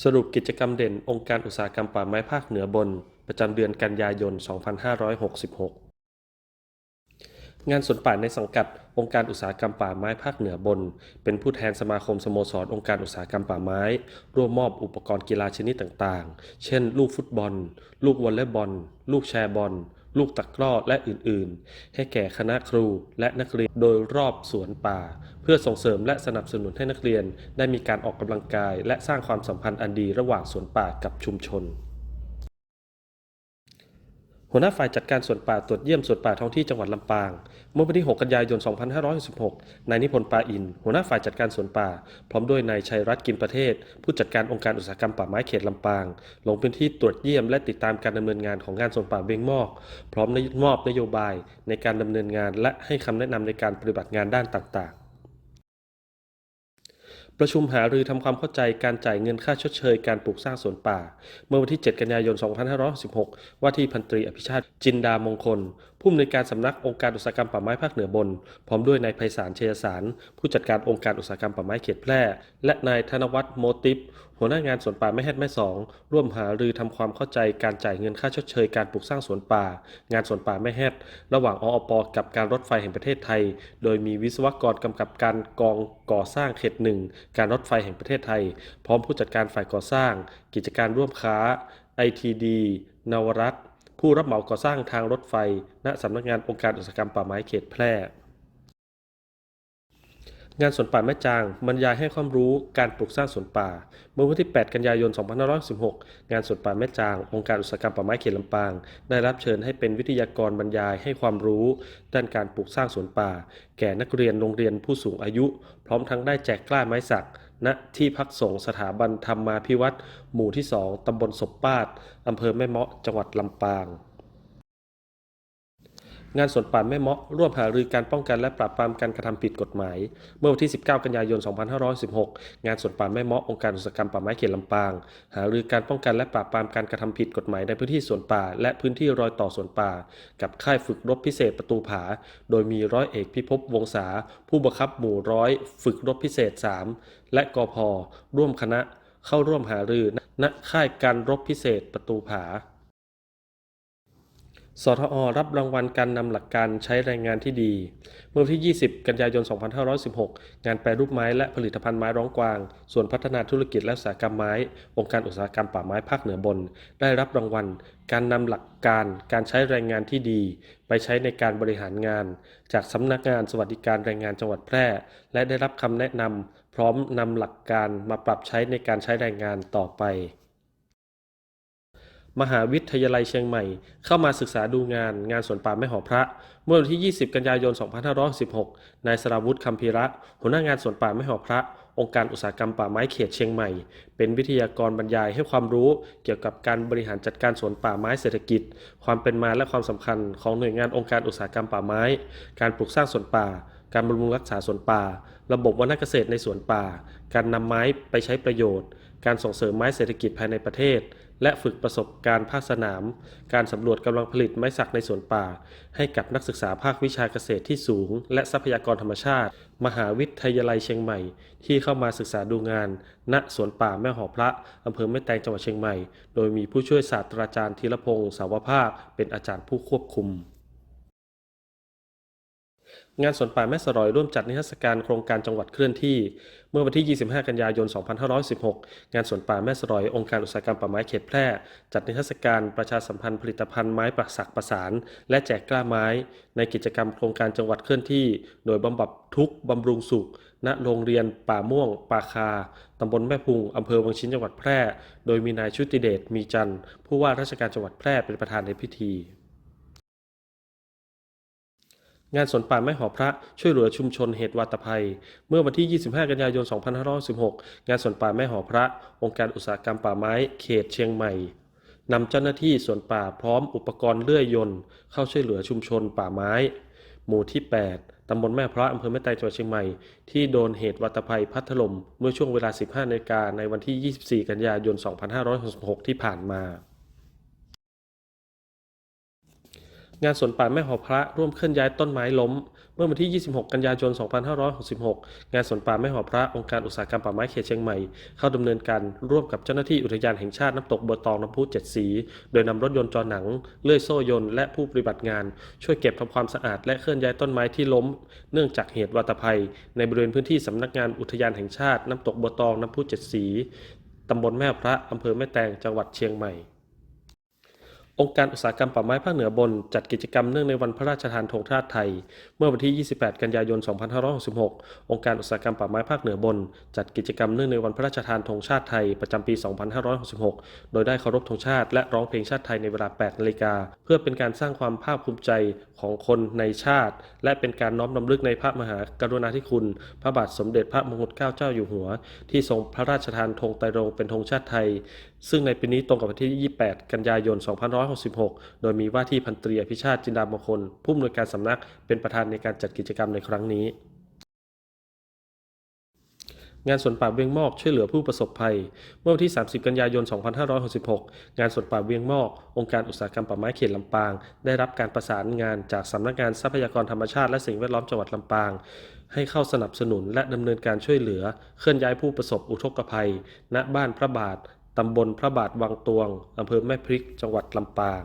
สรุปกิจกรรมเด่นองค์การอุตสาหกรรมป่าไม้ภาคเหนือบน ประจำเดือนกันยายน 2566 งานสวนป่าในสังกัด องค์การอุตสาหกรรมป่าไม้ภาคเหนือบน เป็นผู้แทนสมาคมสโมสรองค์การอุตสาหกรรมป่าไม้ ร่วมมอบอุปกรณ์กีฬาชนิดต่างๆ เช่น ลูกฟุตบอล ลูกวอลเลย์บอล ลูกแชร์บอล ลูกตะกร้อและอื่นๆ ให้แก่คณะครูและนักเรียนโดยรอบสวนป่า เพื่อส่งเสริมและสนับสนุนให้นักเรียนได้มีการออกกำลังกาย และสร้างความสัมพันธ์อันดีระหว่างสวนป่ากับชุมชน หัวหน้าฝ่ายจัดการสวนป่าตรวจเยี่ยมสวนป่าท้องที่จังหวัดลำปาง เมื่อวันที่ 6 กันยายน 2566 นายนิพนธ์ปาอิน หัวหน้าฝ่ายจัดการสวนป่า พร้อมด้วยนายชัยรัตน์กินประเทศ ผู้จัดการองค์การอุตสาหกรรมป่าไม้เขตลำปาง ลงพื้นที่ตรวจเยี่ยมและติดตามการดำเนินงานของงานสวนป่าเบงมอก พร้อมมอบนโยบายในการดำเนินงาน และให้คำแนะนำในการปฏิบัติงานด้านต่างๆ ประชุมหารือทำความเข้าใจการจ่ายเงินค่าชดเชยการปลูกสร้างสวนป่า เมื่อวันที่ 7 กันยายน 2566ว่าที่พันตรีอภิชาติจินดามงคล ผู้อำนวยการสำนักองค์การอุตสาหกรรมป่าไม้ภาคเหนือบน พร้อมด้วยนายไพศาลเชยสาร ผู้จัดการองค์การอุตสาหกรรมป่าไม้เขตแพร่ และนายธนวัฒน์โมติปหัวหน้างานสวนป่าแม่แฮดแม่สองร่วมหารือทำความเข้าใจการจ่ายเงินค่าชดเชยการปลูกสร้างสวนป่า งานสวนป่าแม่แฮดระหว่างออปกับการรถไฟแห่งประเทศไทย โดยมีวิศวกรกำกับการกองก่อสร้างเขตหนึ่งการรถไฟแห่งประเทศไทย พร้อมผู้จัดการฝ่ายก่อสร้าง กิจการร่วมค้า ITD นวรัตน์ ผู้รับเหมาก่อสร้างทางรถไฟ ณสำนักงานองค์การอุตสาหกรรมป่าไม้เขตแพร่ งานสวนป่าแม่จางบรรยายให้ความรู้การปลูกสร้างสวนป่า เมื่อวันที่ 8 กันยายน 2516 งานสวนป่าแม่จาง องค์การอุตสาหกรรมป่าไม้เขตลำปาง ได้รับเชิญให้เป็นวิทยากรบรรยายให้ความรู้ ด้านการปลูกสร้างสวนป่า แก่นักเรียนโรงเรียนผู้สูงอายุ พร้อมทั้งได้แจกกล้าไม้สัก ณที่พักสงฆ์สถาบันธรรมาภิวัตรหมู่ที่ 2 ตำบลศพปาดอำเภอแม่เมาะ จังหวัดลำปาง งานสวนป่าแม่เมาะร่วมหารือการป้องกันและปราบปรามการกระทำผิดกฎหมาย เมื่อวันที่ 19 กันยายน 2516 งานสวนป่าแม่เมาะองค์การอุตสาหกรรมป่าไม้เขตลำปาง หารือการป้องกันและปราบปรามการกระทำผิดกฎหมายในพื้นที่สวนป่า และพื้นที่รอยต่อสวนป่า กับค่ายฝึกรบพิเศษประตูผา โดยมีร้อยเอกพิภพวงศาผู้บังคับหมู่ร้อย ฝึกรบพิเศษ 3 และกอพร่วมคณะเข้าร่วมหารือณค่ายการรบพิเศษประตูผา สทอรับรางวัลการนำหลักการใช้แรงงานที่ดี เมื่อวันที่ 20 กันยายน 2516 งานแปรรูปไม้และผลิตภัณฑ์ไม้ร้องกวาง ส่วนพัฒนาธุรกิจและอุตสาหกรรมไม้ องค์การอุตสาหกรรมป่าไม้ภาคเหนือบน ได้รับรางวัล การนำหลักการการใช้แรงงานที่ดี ไปใช้ในการบริหารงาน จากสำนักงานสวัสดิการแรงงานจังหวัดแพร่ และได้รับคำแนะนำพร้อมนำหลักการมาปรับใช้ในการใช้แรงงานต่อไป มหาวิทยาลัยเชียงใหม่ เข้ามาศึกษาดูงานงานสวนป่าแม่หอพระ เมื่อวันที่ 20 กันยายน 2516 นายสราวุธคำพีระ หัวหน้างานสวนป่าแม่หอพระ องค์การอุตสาหกรรมป่าไม้เขตเชียงใหม่ เป็นวิทยากรบรรยายให้ความรู้เกี่ยวกับการบริหารจัดการสวนป่าไม้เศรษฐกิจ ความเป็นมาและความสำคัญของหน่วยงานองค์การอุตสาหกรรมป่าไม้ การปลูกสร้างสวนป่า การบำรุงรักษาสวนป่า ระบบวรรณเกษตรในสวนป่า การนำไม้ไปใช้ประโยชน์ การส่งเสริมไม้เศรษฐกิจภายในประเทศ และฝึกประสบการณ์ภาคสนาม การสำรวจกำลังผลิตไม้สักในสวนป่า ให้กับนักศึกษาภาควิชาเกษตรที่สูง และทรัพยากรธรรมชาติ มหาวิทยาลัยเชียงใหม่ ที่เข้ามาศึกษาดูงาน ณสวนป่าแม่หอพระอำเภอแม่แตงจังหวัดเชียงใหม่ โดยมีผู้ช่วยศาสตราจารย์ธีรพงศ์สาวภาคเป็นอาจารย์ผู้ควบคุม งานสวนป่าแม่สลอยร่วมจัดนิทรรศการโครงการจังหวัดเคลื่อนที่ เมื่อวันที่ 25 กันยายน 2516 งานสวนป่าแม่สลอยองค์การอุตสาหกรรมป่าไม้เขตแพร่ จัดนิทรรศการประชาสัมพันธ์ผลิตภัณฑ์ไม้ประสักประสาน และแจกกล้าไม้ ในกิจกรรมโครงการจังหวัดเคลื่อนที่ โดยบำบัดทุกข์บำรุงสุข ณโรงเรียนป่าม่วง ป่าคาตำบลแม่พุงอำเภอวังชิ้นจังหวัดแพร่ โดยมีนายชุติเดชมีจันทร์ผู้ว่าราชการจังหวัดแพร่เป็นประธานในพิธี งานสวนป่าไม้หอพระช่วยเหลือชุมชนเหตุวาตภัย เมื่อวันที่ 25 กันยายน 2516 งานสวนป่าไม้หอพระ องค์การอุตสาหกรรมป่าไม้เขตเชียงใหม่นำเจ้าหน้าที่สวนป่าพร้อมอุปกรณ์เลื่อยยนต์ เข้าช่วยเหลือชุมชนป่าไม้ หมู่ที่ 8 ตำบลแม่พระอำเภอแม่แตงจังหวัดเชียงใหม่ ที่โดนเหตุวัตภัยพัดถล่มเมื่อช่วงเวลา 15นาฬิกาในวันที่ 24 กันยายน 2566 ที่ผ่านมา งานสวนป่าแม่หอพระร่วมเคลื่อนย้ายต้นไม้ล้ม เมื่อวันที่ 26 กันยายน 2566 งานสวนป่าแม่หอพระองค์การอุตสาหกรรมป่าไม้เขตเชียงใหม่ เข้าดำเนินการร่วมกับเจ้าหน้าที่อุทยานแห่งชาติน้ำตกบัวตองน้ำพุเจ็ดสี โดยนำรถยนต์จอหนัง เลื่อยโซ่ยนต์และผู้ปฏิบัติงาน ช่วยเก็บทำความสะอาดและเคลื่อนย้ายต้นไม้ที่ล้ม เนื่องจากเหตุวาตภัย ในบริเวณพื้นที่สำนักงานอุทยานแห่งชาติน้ำตกบัวตองน้ำพุเจ็ดสีตำบลแม่พระอำเภอแม่แตงจังหวัดเชียงใหม่ องค์การอุตสาหกรรมป่าไม้ภาคเหนือบนจัดกิจกรรมเนื่องในวันพระราชทานธงชาติไทย เมื่อวันที่ 28 กันยายน 2566 องค์การอุตสาหกรรมป่าไม้ภาคเหนือบน จัดกิจกรรมเนื่องในวันพระราชทานธงชาติไทยประจำปี 2566 โดยได้เคารพธงชาติและร้องเพลงชาติไทยในเวลา 8 นาฬิกา เพื่อเป็นการสร้างความภาคภูมิใจของคนในชาติ และเป็นการน้อมรำลึกในพระมหากรุณาธิคุณ พระบาทสมเด็จพระมงกุฎเกล้าเจ้าอยู่หัว ที่ทรงพระราชทานธงไตรรงเป็นธงชาติไทย ซึ่งในปีนี้ตรงกับวันที่ 28 กันยายน 2566 โดยมีว่าที่พันตรีอภิชาติจินดามงคล ผู้อำนวยการสำนักเป็นประธานในการจัดกิจกรรมในครั้งนี้ งานสวนป่าเวียงมอกช่วยเหลือผู้ประสบภัย เมื่อวันที่ 30 กันยายน 2566 งานสวนป่าเวียงมอก องค์การอุตสาหกรรมป่าไม้เขตลำปาง ได้รับการประสานงานจากสำนักงานทรัพยากรธรรมชาติและสิ่งแวดล้อมจังหวัดลำปางให้เข้าสนับสนุนและดำเนินการช่วยเหลือ เคลื่อนย้ายผู้ประสบอุทกภัย ณบ้านพระบาท ตำบลพระบาทวังตวง อำเภอแม่พริก จังหวัดลำปาง